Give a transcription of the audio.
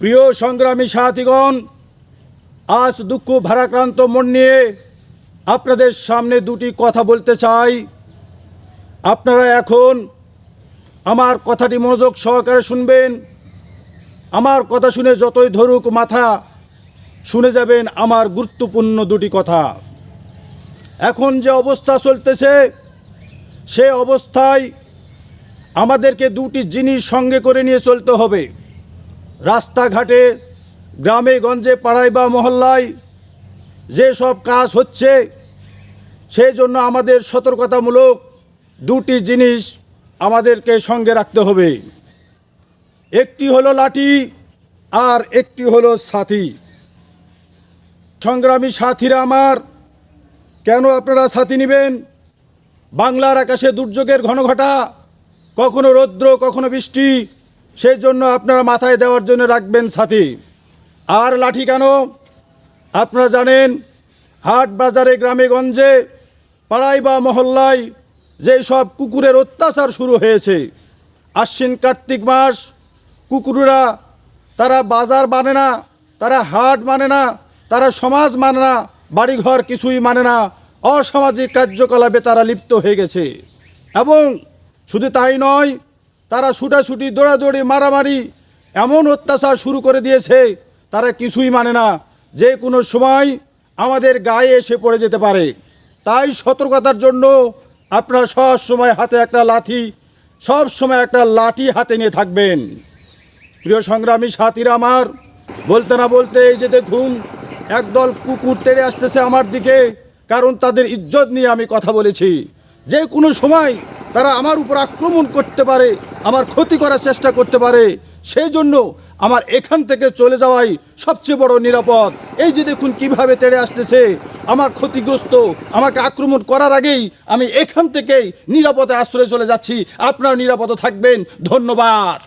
প্রিয় সংগ্রামী সাথীগণ, আজ দুঃখ ভারাক্রান্ত মন নিয়ে আপনাদের সামনে দুটি কথা বলতে চাই। আপনারা এখন আমার কথাটি মনোযোগ সহকারে শুনবেন। আমার কথা শুনে যতই ধরুক মাথা শুনে যাবেন আমার গুরুত্বপূর্ণ দুটি কথা। এখন যে অবস্থা চলতেছে, সে অবস্থায় আমাদেরকে দুটি জিনিস সঙ্গে করে নিয়ে চলতে হবে। রাস্তাঘাটে, গ্রামে, গঞ্জে, পাড়ায় বা মহল্লায় যে সব কাজ হচ্ছে, সেই জন্য আমাদের সতর্কতামূলক দুটি জিনিস আমাদেরকে সঙ্গে রাখতে হবে। একটি হলো লাঠি আর একটি হলো সাথী সংগ্রামী সাথীরা আমার, কেন আপনারা সাথী নেবেন? বাংলার আকাশে দুর্যোগের ঘনঘটা, কখনো রৌদ্র, কখনো বৃষ্টি সেই জন্য আপনারা মাথায় দেওয়ার জন্য রাখবেন সাথী। আর লাঠি কেন? আপনারা জানেন, হাট বাজারে গ্রামে গঞ্জে, পাড়ায় বা মহল্লায় যে সব কুকুরের অত্যাচার শুরু হয়েছে, আশ্বিন কার্তিক মাস, কুকুররা তারা বাজার মানে না, তারা হাট মানে না, তারা সমাজ মানে না, বাড়িঘর কিছুই মানে না, অসামাজিক কার্যকলাপে তারা লিপ্ত হয়ে গেছে। এবং শুধু তাই নয় তারা ছুটাছুটি, দৌড়াদৌড়ি, মারামারি, এমন অত্যাচার শুরু করে দিয়েছে, তারা কিছুই মানে না। যে কোনো সময় আমাদের গায়ে এসে পড়ে যেতে পারে। তাই সতর্কতার জন্য আপনারা সব সময় হাতে একটা লাঠি, সব সময় একটা লাঠি হাতে নিয়ে থাকবেন। প্রিয় সংগ্রামী সাথীরা আমার, বলতে না বলতে এই যে দেখুন, একদল কুকুর তেড়ে আসতেছে আমার দিকে, কারণ তাদের ইজ্জত নিয়ে আমি কথা বলেছি। যে কোনো সময় তারা আমার উপর আক্রমণ করতে পারে আমার ক্ষতি করার চেষ্টা করতে পারে, সেই জন্য আমার এখান থেকে চলে যাওয়াই সবচেয়ে বড় নিরাপদ। এই যে দেখুন কীভাবে তেড়ে আসতেছে, আমার ক্ষতিগ্রস্ত, আমাকে আক্রমণ করার আগেই আমি এখান থেকেই নিরাপদে আশ্রয়ে চলে যাচ্ছি। আপনারা নিরাপদে থাকবেন। ধন্যবাদ।